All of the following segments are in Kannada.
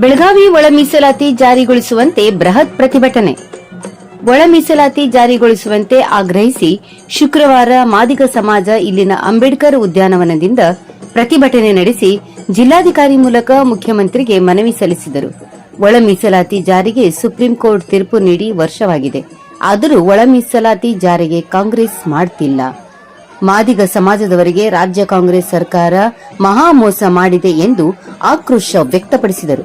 ಬೆಳಗಾವಿ ಒಳ ಮೀಸಲಾತಿ ಜಾರಿಗೊಳಿಸುವಂತೆ ಬೃಹತ್ ಪ್ರತಿಭಟನೆ. ಒಳ ಮೀಸಲಾತಿ ಜಾರಿಗೊಳಿಸುವಂತೆ ಆಗ್ರಹಿಸಿ ಶುಕ್ರವಾರ ಮಾದಿಗ ಸಮಾಜ ಇಲ್ಲಿನ ಅಂಬೇಡ್ಕರ್ ಉದ್ಯಾನವನದಿಂದ ಪ್ರತಿಭಟನೆ ನಡೆಸಿ ಜಿಲ್ಲಾಧಿಕಾರಿ ಮೂಲಕ ಮುಖ್ಯಮಂತ್ರಿಗೆ ಮನವಿ ಸಲ್ಲಿಸಿದರು. ಒಳ ಮೀಸಲಾತಿ ಜಾರಿಗೆ ಸುಪ್ರೀಂ ಕೋರ್ಟ್ ತೀರ್ಪು ನೀಡಿ ವರ್ಷವಾಗಿದೆ. ಆದರೂ ಒಳ ಮೀಸಲಾತಿ ಜಾರಿಗೆ ಕಾಂಗ್ರೆಸ್ ಮಾಡ್ತಿಲ್ಲ. ಮಾದಿಗ ಸಮಾಜದವರಿಗೆ ರಾಜ್ಯ ಕಾಂಗ್ರೆಸ್ ಸರ್ಕಾರ ಮಹಾ ಮೋಸ ಮಾಡಿದೆ ಎಂದು ಆಕ್ರೋಶ ವ್ಯಕ್ತಪಡಿಸಿದರು.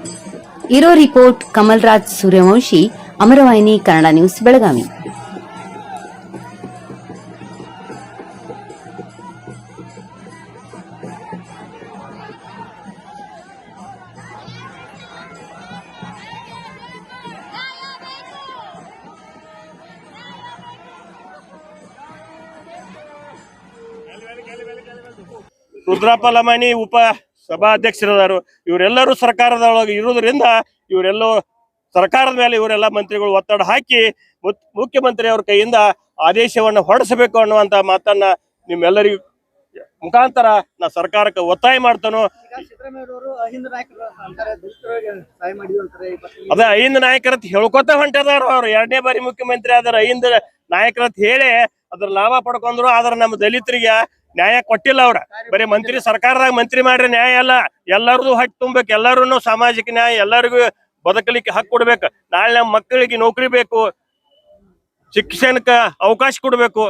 ಇರೋ ರಿಪೋರ್ಟ್ ಕಮಲ್ರಾಜ್ ಸೂರ್ಯವಂಶಿ ಅಮರವಾಹಿನಿ ಕನ್ನಡ ನ್ಯೂಸ್ ಬೆಳಗಾವಿ. ರುದ್ರಪ್ಪ ಲಮಾನಿ ಉಪ ಸಭಾಧ್ಯಕ್ಷರದಾರು ಇವರೆಲ್ಲರೂ ಸರ್ಕಾರದೊಳಗೆ ಇರುವುದರಿಂದ ಇವರೆಲ್ಲೋ ಸರ್ಕಾರದ ಮೇಲೆ ಇವರೆಲ್ಲ ಮಂತ್ರಿಗಳು ಒತ್ತಡ ಹಾಕಿ ಮುತ್- ಮುಖ್ಯಮಂತ್ರಿ ಅವರ ಕೈಯಿಂದ ಆದೇಶವನ್ನು ಹೊರಡಿಸಬೇಕು ಅನ್ನುವಂತ ಮಾತನ್ನ ನಿಮ್ಮೆಲ್ಲರಿಗೂ ಮುಖಾಂತರ ನಾ ಸರ್ಕಾರಕ್ಕೆ ಒತ್ತಾಯ ಮಾಡ್ತಾನೋ. ಅದ ಐಂದ ನಾಯಕರತ್ ಹೇಳ್ಕೊತ ಹೊಂಟದಾರ ಅವ್ರು. ಎರಡನೇ ಬಾರಿ ಮುಖ್ಯಮಂತ್ರಿ ಆದ್ರ ಐಂದ ನಾಯಕರತ್ ಹೇಳಿ ಅದ್ರ ಲಾಭ ಪಡ್ಕೊಂಡ್ರು ಆದ್ರ ನಮ್ಮ ದಲಿತರಿಗೆ ನ್ಯಾಯ ಕೊಟ್ಟಿಲ್ಲ ಅವ್ರ. ಬರೀ ಮಂತ್ರಿ ಸರ್ಕಾರದಾಗ ಮಂತ್ರಿ ಮಾಡ್ರಿ ನ್ಯಾಯ ಅಲ್ಲ. ಎಲ್ಲರದು ಹಕ್ಕು ತುಂಬಬೇಕು ಎಲ್ಲರೂ ಸಾಮಾಜಿಕ ನ್ಯಾಯ, ಎಲ್ಲರಿಗೂ ಬದುಕಲಿಕ್ಕೆ ಹಕ್ಕು ಕೊಡ್ಬೇಕು. ನಾಳೆ ಮಕ್ಕಳಿಗೆ ನೌಕರಿ ಬೇಕು. ಶಿಕ್ಷಣಕ್ಕ ಅವಕಾಶ ಕೊಡ್ಬೇಕು.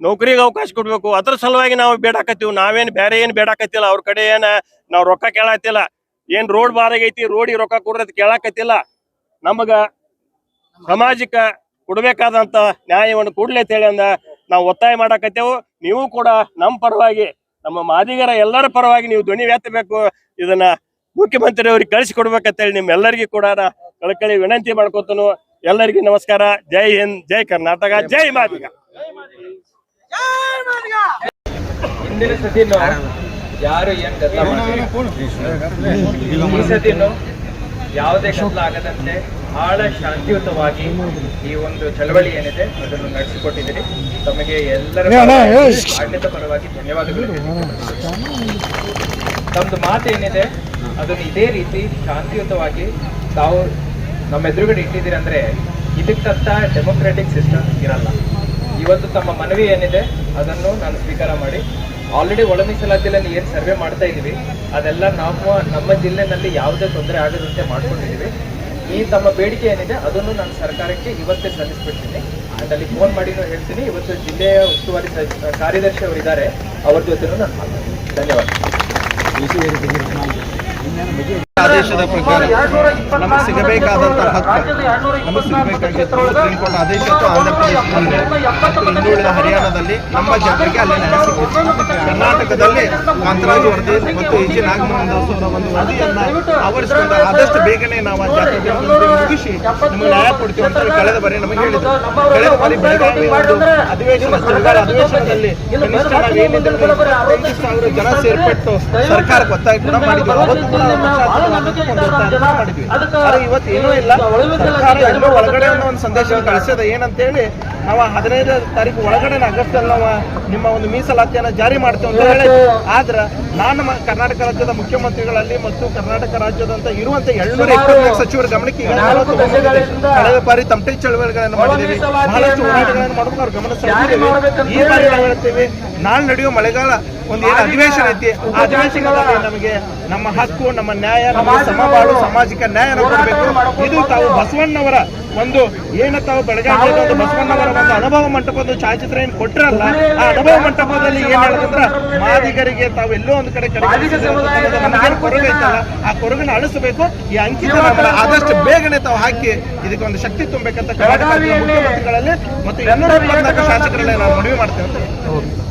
ನೌಕರಿಗೆ ಅವಕಾಶ ಕೊಡ್ಬೇಕು. ಅದ್ರ ಸಲುವಾಗಿ ನಾವು ಬೇಡಾಕತ್ತೀವಿ. ನಾವೇನ್ ಬೇರೆ ಏನ್ ಬೇಡಾಕತ್ತಿಲ್ಲ. ಅವ್ರ ಕಡೆ ಏನ ನಾವ್ ರೊಕ್ಕ ಕೇಳತ್ತಿಲ್ಲ ಏನ್ ರೋಡ್ ಬಾರಾಗೈತಿ, ರೋಡಿಗೆ ರೊಕ್ಕ ಕೊಡ್ರತ್ ಕೇಳಾಕತ್ತಿಲ್ಲ. ನಮಗ ಸಮಾಜಕ್ಕ ಕೊಡ್ಬೇಕಾದಂತ ನ್ಯಾಯವನ್ನು ಕೊಡ್ಲಿ ಅಂತೇಳಿ ಅಂದ. ನಾವು ಒತ್ತಾಯ ಮಾಡಾಕತ್ತೇವು. ನೀವು ಕೂಡ ನಮ್ಮ ಪರವಾಗಿ, ನಮ್ಮ ಮಾದಿಗರ ಎಲ್ಲರ ಪರವಾಗಿ ನೀವು ಧ್ವನಿ ವ್ಯಾತಬೇಕು. ಇದನ್ನ ಮುಖ್ಯಮಂತ್ರಿ ಅವ್ರಿಗೆ ಕಳಿಸಿಕೊಡ್ಬೇಕಂತೇಳಿ ನಿಮ್ಮೆಲ್ಲರಿಗೂ ಕೂಡ ಕಳ್ಕಳಿ ವಿನಂತಿ ಮಾಡ್ಕೊತನು. ಎಲ್ಲರಿಗೂ ನಮಸ್ಕಾರ. ಜೈ ಹಿಂದ್, ಜೈ ಕರ್ನಾಟಕ, ಜೈ ಮಾದಿಗ. ಯಾರು ಏನ್ ಗದ್ದಲ ಯಾವುದೇ ಕತ್ಲ ಆಗದಂತೆ ಬಹಳ ಶಾಂತಿಯುತವಾಗಿ ಈ ಒಂದು ಚಳವಳಿ ಏನಿದೆ ಅದನ್ನು ನಡೆಸಿಕೊಟ್ಟಿದ್ದೀರಿ. ತಮಗೆ ಎಲ್ಲರ ಆಡಳಿತ ಪರವಾಗಿ ಧನ್ಯವಾದಗಳು. ತಮ್ದು ಮಾತೇನಿದೆ ಏನಿದೆ ಅದನ್ನು ಇದೇ ರೀತಿ ಶಾಂತಿಯುತವಾಗಿ ತಾವು ನಮ್ಮ ಎದುರುಗಡೆ ಇಟ್ಟಿದ್ದೀರಿ ಅಂದ್ರೆ ಇದಕ್ಕಂತ ಡೆಮೊಕ್ರೆಟಿಕ್ ಸಿಸ್ಟಮ್ ಇರಲ್ಲ. ಇವತ್ತು ತಮ್ಮ ಮನವಿ ಏನಿದೆ ಅದನ್ನು ನಾನು ಸ್ವೀಕಾರ ಮಾಡಿ ಆಲ್ರೆಡಿ ಒಳ ಮೀಸಲಾತಿಯಲ್ಲಿ ಏನು ಸರ್ವೆ ಮಾಡ್ತಾ ಇದ್ದೀವಿ ಅದೆಲ್ಲ ನಾವು ನಮ್ಮ ಜಿಲ್ಲೆನಲ್ಲಿ ಯಾವುದೇ ತೊಂದರೆ ಆಗದಂತೆ ಮಾಡ್ಕೊಂಡಿದ್ದೀವಿ ಈ ತಮ್ಮ ಬೇಡಿಕೆ ಏನಿದೆ, ಅದನ್ನು ನಾನು ಸರ್ಕಾರಕ್ಕೆ ಇವತ್ತೇ ಸಲ್ಲಿಸ್ಬಿಡ್ತೀನಿ. ಅದರಲ್ಲಿ ಫೋನ್ ಮಾಡಿನೂ ಹೇಳ್ತೀನಿ. ಇವತ್ತು ಜಿಲ್ಲೆಯ ಉಸ್ತುವಾರಿ ಕಾರ್ಯದರ್ಶಿ ಅವರಿದ್ದಾರೆ. ಅವ್ರ ಜೊತೆನೂ ನಾನು ಮಾತಾಡ್ತೀನಿ. ಧನ್ಯವಾದ. ಆದೇಶದ ಪ್ರಕಾರ ನಮಗೆ ಸಿಗಬೇಕಾದಂತಹ ಹಕ್ಕು, ನಮಗೆ ಸಿಗಬೇಕಾಗಿತ್ತು ಸುಪ್ರೀಂ ಕೋರ್ಟ್ ಆದೇಶ ಆಂಧ್ರಪ್ರದೇಶದಲ್ಲಿ ಆಂಧ್ರ ಪ್ರದೇಶದಲ್ಲಿ. ಮತ್ತು ಹಿಂದುಳಿದ ಹರಿಯಾಣದಲ್ಲಿ ನಮ್ಮ ಜನರಿಗೆ ಅಲ್ಲಿ ನ್ಯಾಯ ಸಿಕ್ಕಿತ್ತು ಕರ್ನಾಟಕದಲ್ಲಿ ಕಾಂತರಾಜು ವರದಿ ಮತ್ತು ಎಚ್ ಜಿ ನಾಗಮೋಹನ್ ದಾಸ್ ಅವರ ಒಂದು ವರದಿಯನ್ನು ಆವರಿಸಿಕೊಂಡು ಆದಷ್ಟು ಬೇಗನೆ ನಾವು ಆ ಜಾತ್ರೆ ಮುಗಿಸಿ ನಿಮಗೆ ನ್ಯಾಯ ಕೊಡ್ತೀವಿ ಅಂತ ಹೇಳಿ ಕಳೆದ ಬಾರಿ ನಮಗೆ ಹೇಳಿದ್ರು. ಕಳೆದ ಬಾರಿ ಬೆಳಗಾವಿ ಒಂದು ಅಧಿವೇಶನ ಚಳಿಗಾಲ ಅಧಿವೇಶನದಲ್ಲಿ ಕನಿಷ್ಠ ನಾವು ಏನಿದೆ ಐದು ಸಾವಿರ ಜನ ಸೇರ್ಪಟ್ಟು ಸರ್ಕಾರಕ್ಕೆ ಒತ್ತಾಯ ಕೂಡ ಮಾಡಿದ್ವಿ. ಅವತ್ತು ಕೂಡ ಆದ್ರೆ ಇವತ್ತು ಏನೂ ಇಲ್ಲ. ಸರ್ಕಾರ ಎಲ್ಲೋ ಒಳಗಡೆ ಅನ್ನೋ ಒಂದು ಸಂದೇಶ ಕಳಿಸಿದ ಏನಂತೇಳಿ ನಾವು ಹದಿನೈದು ತಾರೀಕು ಒಳಗಡೆ ಆಗಸ್ಟ್ ಅಲ್ಲಿ ನಾವು ನಿಮ್ಮ ಒಂದು ಮೀಸಲಾತಿಯನ್ನ ಜಾರಿ ಮಾಡ್ತೇವೆ ಅಂತ ಹೇಳಿ. ಆದ್ರ ನಾನು ಕರ್ನಾಟಕ ರಾಜ್ಯದ ಮುಖ್ಯಮಂತ್ರಿಗಳಲ್ಲಿ ಮತ್ತು ಕರ್ನಾಟಕ ರಾಜ್ಯದಂತ ಇರುವಂತ ಏಳ್ನೂರ ಇಪ್ಪತ್ನಾಲ್ಕು ಸಚಿವರ ಗಮನಕ್ಕೆ ಕಳೆದ ಬಾರಿ ತಮಟೆ ಚಳವಳಿಗಳನ್ನು ಮಾಡಿದ್ದೀವಿ. ಬಹಳಷ್ಟು ಹೋರಾಟಗಳನ್ನು ಮಾಡಬೇಕು. ಅವ್ರು ಗಮನ ಸೆಳೆದಿದ್ದೀವಿ ಈ ಬಾರಿ ಹೇಳ್ತೀವಿ ನಾಳೆ ನಡೆಯುವ ಮಳೆಗಾಲ. ಒಂದು ಏನು ಅಧಿವೇಶನ ಐತಿ? ಆ ಅಧಿವೇಶನದಲ್ಲಿ ನಮಗೆ ನಮ್ಮ ಹಕ್ಕು ನಮ್ಮ ನ್ಯಾಯ ನಮ್ಮ ಸಮಬಾಳು ಸಾಮಾಜಿಕ ನ್ಯಾಯ ಕೊಡಬೇಕು. ಇದು ತಾವು ಬಸವಣ್ಣವರ ಒಂದು ಏನ ತಾವು ಬೆಳಗಾವಿ ಒಂದು ಬಸವಣ್ಣವರ ಒಂದು ಅನುಭವ ಮಂಟಪದ ಛಾಯಾಚಿತ್ರ ಏನು ಕೊಟ್ಟಿರಲ್ಲ ಆ ಅನುಭವ ಮಂಟಪದಲ್ಲಿ ಏನ್ ಹೇಳಿದ್ರ ಮಾದಿಗರಿಗೆ ತಾವು ಎಲ್ಲೋ ಒಂದು ಕಡೆ ಕೊರಗು ಐತಲ್ಲ ಆ ಕೊರಗನ್ನ ಅಳಿಸಬೇಕು. ಈ ಅಂಕಿತ ಆದಷ್ಟು ಬೇಗನೆ ತಾವು ಹಾಕಿ ಇದಕ್ಕೆ ಒಂದು ಶಕ್ತಿ ತುಂಬಬೇಕಂತ ಕರ್ನಾಟಕ ಮುಖ್ಯಮಂತ್ರಿಗಳಲ್ಲಿ ಮತ್ತು ಇನ್ನೂರ ಇಪ್ಪತ್ನಾಲ್ಕು ಶಾಸಕರಲ್ಲಿ ನಾವು ಮನವಿ ಮಾಡ್ತೇವೆ ಅಂತ